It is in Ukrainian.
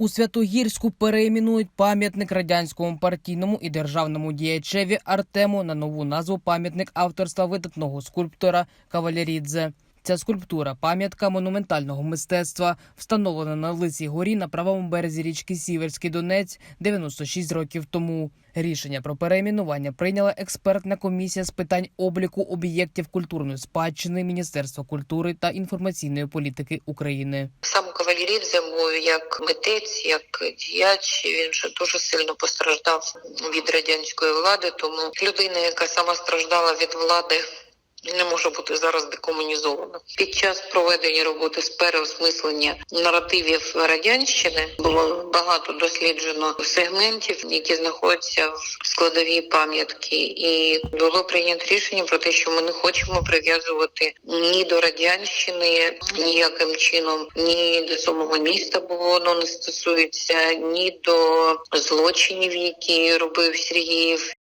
У Святогірську переіменують пам'ятник радянському партійному і державному діячеві Артему на нову назву пам'ятник авторства видатного скульптора Кавалерідзе. Ця скульптура пам'ятка монументального мистецтва, встановлена на Лисій горі на правому березі річки Сіверський Донець 96 років тому. Рішення про перейменування прийняла експертна комісія з питань обліку об'єктів культурної спадщини Міністерства культури та інформаційної політики України. Сам Кавалірідзе був як митець, як діяч. Він же дуже сильно постраждав від радянської влади. Тому людина, яка сама страждала від влади. Не може бути зараз декомунізована. Під час проведення роботи з переосмислення наративів радянщини було багато досліджено сегментів, які знаходяться в складовій пам'ятки, і було прийнято рішення про те, що ми не хочемо прив'язувати ні до радянщини ніяким чином, ні до самого міста, бо воно не стосується, ні до злочинів, які робив Сергіїв,